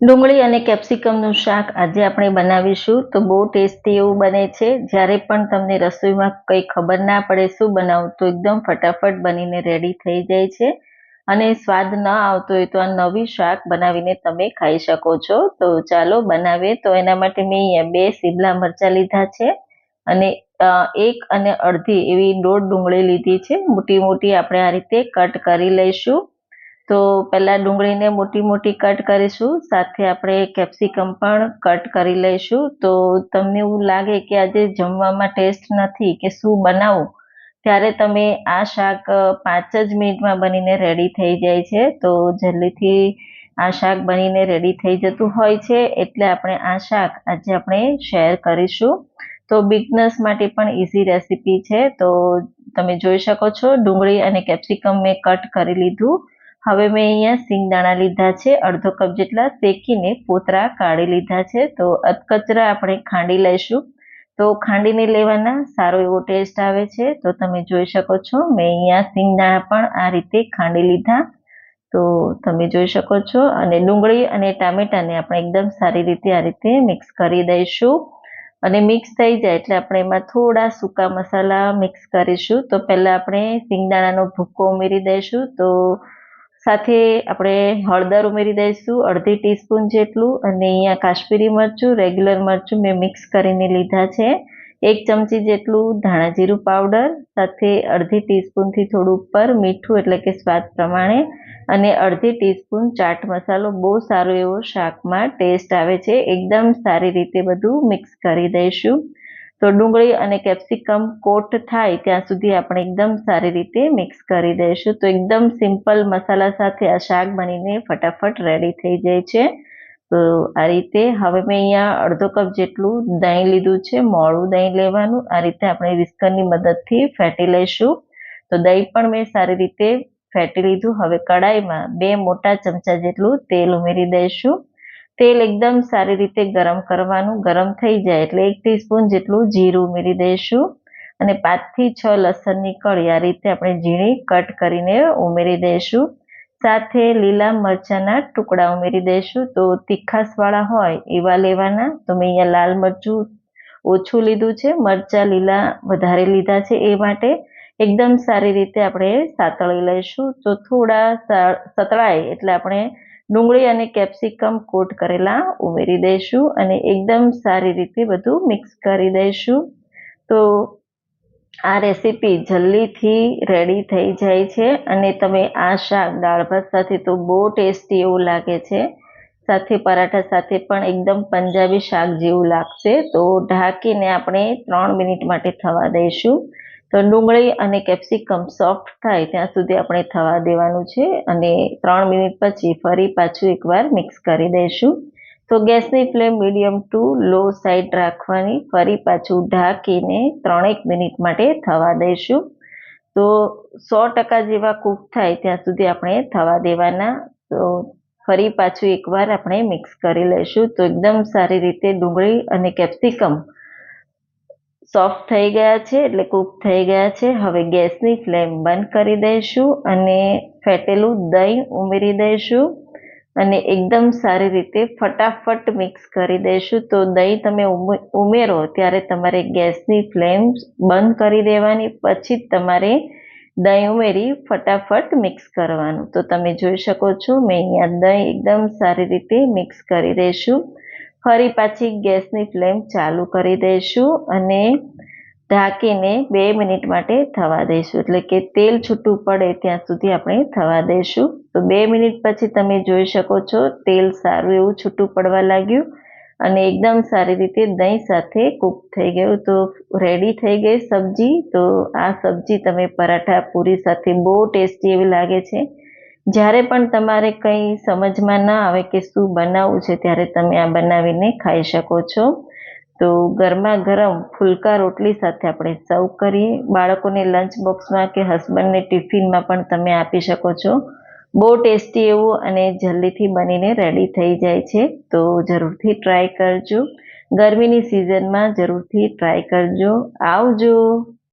ડુંગળી અને કેપ્સિકમનું શાક આજે આપણે બનાવીશું. તો બહુ ટેસ્ટી એવું બને છે. જ્યારે પણ તમને રસોઈમાં કંઈ ખબર ના પડે શું બનાવું, તો એકદમ ફટાફટ બનીને રેડી થઈ જાય છે. અને સ્વાદ ન આવતો હોય તો આ નવી શાક બનાવીને તમે ખાઈ શકો છો. તો ચાલો બનાવીએ. તો એના માટે મેં અહીંયા બે સીબલા મરચાં લીધા છે અને એક અને અડધી એવી દોઢ ડુંગળી લીધી છે. મોટી મોટી આપણે આ રીતે કટ કરી લઈશું. તો પહેલાં ડુંગળીને મોટી મોટી કટ કરીશું, સાથે આપણે કેપ્સિકમ પણ કટ કરી લઈશું. તો તમને એવું લાગે કે આજે જમવામાં ટેસ્ટ નથી કે શું બનાવું, ત્યારે તમે આ શાક પાંચ જ મિનિટમાં બનીને રેડી થઈ જાય છે. તો જલ્દીથી આ શાક બનીને રેડી થઈ જતું હોય છે, એટલે આપણે આ શાક આજે આપણે શેર કરીશું. તો બિગનર્સ માટે પણ ઇઝી રેસીપી છે. તો તમે જોઈ શકો છો, ડુંગળી અને કેપ્સિકમ મેં કટ કરી લીધું. હવે મેં અહીંયા સિંગદાણા લીધા છે, અડધો કપ જેટલા શેકીને પોતરા કાઢી લીધા છે, તો અધકચરા આપણે ખાંડી લઈશું. તો ખાંડીને લેવાના સારો એવો ટેસ્ટ આવે છે, તો તમે જોઈ શકો છો, મેં અહીંયા સિંગદાણા પણ આ રીતે ખાંડી લીધા. તો તમે જોઈ શકો છો, અને ડુંગળી અને ટામેટાને આપણે એકદમ સારી રીતે આ રીતે મિક્સ કરી દઈશું. અને મિક્સ થઈ જાય એટલે આપણે એમાં થોડા સૂકા મસાલા મિક્સ કરીશું. તો પહેલાં આપણે સિંગદાણાનો ભૂક્કો ઉમેરી દઈશું. તો સાથે આપણે હળદર ઉમેરી દઈશું, અડધી ટીસ્પૂન જેટલું અને અહીંયા કાશ્મીરી મરચું, રેગ્યુલર મરચું મેં મિક્સ કરીને લીધા છે. એક ચમચી જેટલું ધાણા જીરું પાવડર, સાથે અડધી ટીસ્પૂનથી થોડું ઉપર મીઠું એટલે કે સ્વાદ પ્રમાણે અને અડધી ટીસ્પૂન ચાટ મસાલો, બહુ સારો એવો શાકમાં ટેસ્ટ આવે છે. એકદમ સારી રીતે બધું મિક્સ કરી દઈશું. તો ડુંગળી અને કેપ્સિકમ કોટ થાય ત્યાં સુધી આપણે એકદમ સારી રીતે મિક્સ કરી દઈશું. તો એકદમ સિમ્પલ મસાલા સાથે આ શાક બનીને ફટાફટ રેડી થઈ જાય છે. તો આ રીતે હવે મેં અહીંયા અડધો કપ જેટલું દહીં લીધું છે, મોળું દહીં લેવાનું. આ રીતે આપણે વિસ્કરની મદદથી ફેટી લઈશું. તો દહીં પણ મેં સારી રીતે ફેટી લીધું. હવે કડાઈમાં બે મોટા ચમચા જેટલું તેલ ઉમેરી દઈશું. તેલ એકદમ સારી રીતે ગરમ કરવાનું, ગરમ થઈ જાય એટલે એક ટીસ્પૂન જેટલું જીરું ઉમેરી દઈશું. અને પાંચથી છ લસણની કળી આ રીતે આપણે ઝીણી કટ કરીને ઉમેરી દઈશું. સાથે લીલા મરચાંના ટુકડા ઉમેરી દઈશું. તો તીખાસવાળા હોય એવા લેવાના. તો મેં અહીંયા લાલ મરચું ઓછું લીધું છે. મરચાં લીલા વધારે લીધા છે એ માટે. એકદમ સારી રીતે આપણે સાતળી લઈશું. તો થોડા સતળાય એટલે આપણે ડુંગળી અને કેપ્સિકમ કોટ કરેલા ઉમેરી દઈશું અને એકદમ સારી રીતે બધું મિક્સ કરી દઈશું. તો આ રેસીપી જલ્દીથી રેડી થઈ જાય છે અને તમે આ શાક, દાળ ભાત સાથે તો બહુ ટેસ્ટી એવું લાગે છે. સાથે પરાઠા સાથે પણ એકદમ પંજાબી શાક જેવું લાગશે. તો ઢાંકીને આપણે ત્રણ મિનિટ માટે થવા દઈશું. તો ડુંગળી અને કેપ્સિકમ સોફ્ટ થાય ત્યાં સુધી આપણે થવા દેવાનું છે અને ત્રણ મિનિટ પછી ફરી પાછું એકવાર મિક્સ કરી દઈશું. તો ગેસની flame medium to low side રાખવાની, ફરી પાછું ઢાંકીને ત્રણેક મિનિટ માટે થવા દઈશું. તો સો ટકા જેવા કૂક થાય ત્યાં સુધી આપણે થવા દેવાના. તો ફરી પાછું એકવાર આપણે મિક્સ કરી લઈશું. તો એકદમ સારી રીતે ડુંગળી અને કેપ્સિકમ સોફ્ટ થઈ ગયા છે એટલે કૂક થઈ ગયા છે. હવે ગેસની ફ્લેમ બંધ કરી દઈશું અને ફેટેલું દહીં ઉમેરી દઈશું અને એકદમ સારી રીતે ફટાફટ મિક્સ કરી દઈશું. તો દહીં તમે ઉમેરો ત્યારે તમારે ગેસની ફ્લેમ બંધ કરી દેવાની, પછી તમારે દહીં ઉમેરી ફટાફટ મિક્સ કરવાનું. તો તમે જોઈ શકો છો, મેં અહીંયા દહીં એકદમ સારી રીતે મિક્સ કરી દઈશું. ફરી પાછી ગેસની ફ્લેમ ચાલુ કરી દઈશું અને ઢાંકીને બે મિનિટ માટે થવા દઈશું. એટલે કે તેલ છૂટું પડે ત્યાં સુધી આપણે થવા દઈશું. તો બે મિનિટ પછી તમે જોઈ શકો છો, તેલ સારું એવું છૂટું પડવા લાગ્યું અને એકદમ સારી રીતે દહીં સાથે કૂક થઈ ગયું. તો રેડી થઈ ગઈ સબ્જી. તો આ સબ્જી તમે પરાઠા પૂરી સાથે બહુ ટેસ્ટી એવી લાગે છે. જ્યારે પણ તમારે કંઈ સમજમાં ના આવે કે શું બનાવવું છે, ત્યારે તમે આ બનાવીને ખાઈ શકો છો. તો ગરમા ગરમ ફુલકા રોટલી સાથે આપણે સર્વ કરીએ. બાળકોને લંચ બોક્સમાં કે હસબન્ડને ટિફિનમાં પણ તમે આપી શકો છો. બહુ ટેસ્ટી એવું અને જલ્દીથી બનીને રેડી થઈ જાય છે. તો જરૂરથી ટ્રાય કરજો. ગરમીની સિઝનમાં જરૂરથી ટ્રાય કરજો. આવજો!